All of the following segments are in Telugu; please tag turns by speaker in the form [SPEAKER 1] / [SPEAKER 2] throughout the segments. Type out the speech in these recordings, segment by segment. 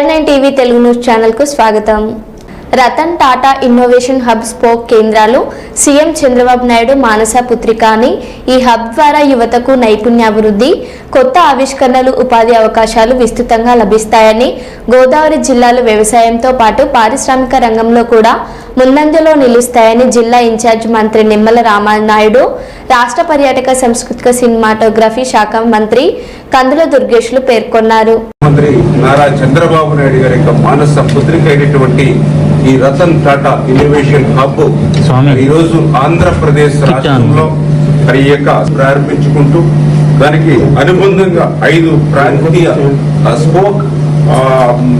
[SPEAKER 1] టీవీ తెలుగు న్యూస్ ఛానల్కు స్వాగతం. Ratan Tata innovation hub spoke కేంద్రాలు సీఎం చంద్రబాబు నాయుడు మానస పుత్రిక అని ఈ హబ్ ద్వారా యువతకు నైపుణ్యాభివృద్ధి కొత్త ఆవిష్కరణలు ఉపాధి అవకాశాలు విస్తృతంగా లభిస్తాయని గోదావరి జిల్లాలో వ్యవసాయంతో పాటు పారిశ్రామిక రంగంలో కూడా ముందంజలో నిలుస్తాయని జిల్లా ఇన్ఛార్జ్ మంత్రి నిమ్మల రామానాయుడు రాష్ట్ర పర్యాటక సాంస్కృతిక సినిమాటోగ్రఫీ శాఖ మంత్రి కందుల దుర్గేష్లు పేర్కొన్నారు.
[SPEAKER 2] మంత్రి నారా చంద్రబాబు నాయుడు గారి యొక్క మానస పుత్రిక అయినటువంటి ఈ రతన్ టాటా ఇన్నోవేషన్ హబ్ రోజు ఆంధ్రప్రదేశ్ రాష్ట్రంలో మరి యొక్క ప్రారంభించుకుంటూ దానికి అనుబంధంగా ఐదు ప్రాంతీయ స్పోక్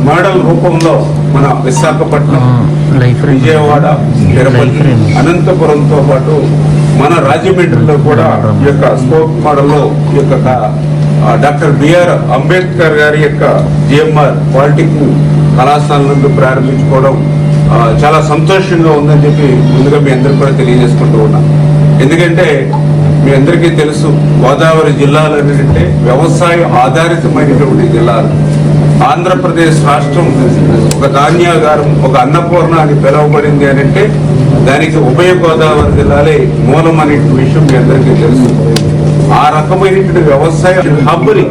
[SPEAKER 2] మోడల్ రూపంలో మన విశాఖపట్నం విజయవాడ తిరుపతి అనంతపురంతో పాటు మన రాజమండ్రిలో కూడా ఈ యొక్క స్పోక్ మోడల్లో ఈ యొక్క డాక్టర్ బిఆర్ అంబేద్కర్ గారి యొక్క జిఎంఆర్ పాలిటెక్నిక్ కళాశాల నుండి ప్రారంభించుకోవడం చాలా సంతోషంగా ఉందని చెప్పి ముందుగా మీ అందరికీ కూడా తెలియజేసుకుంటూ ఉన్నాం. ఎందుకంటే మీ అందరికీ తెలుసు గోదావరి జిల్లాలు ఏంటంటే వ్యవసాయ ఆధారితమైనటువంటి జిల్లాలు. ఆంధ్రప్రదేశ్ రాష్ట్రం ఒక ధాన్యాగారం ఒక అన్నపూర్ణ అని పిలువబడింది అని అంటే దానికి ఉభయ గోదావరి జిల్లాలే మూలం అనే విషయం మీ అందరికీ తెలుసు. ఆ రకమైనటువంటి వ్యవసాయ హబ్ని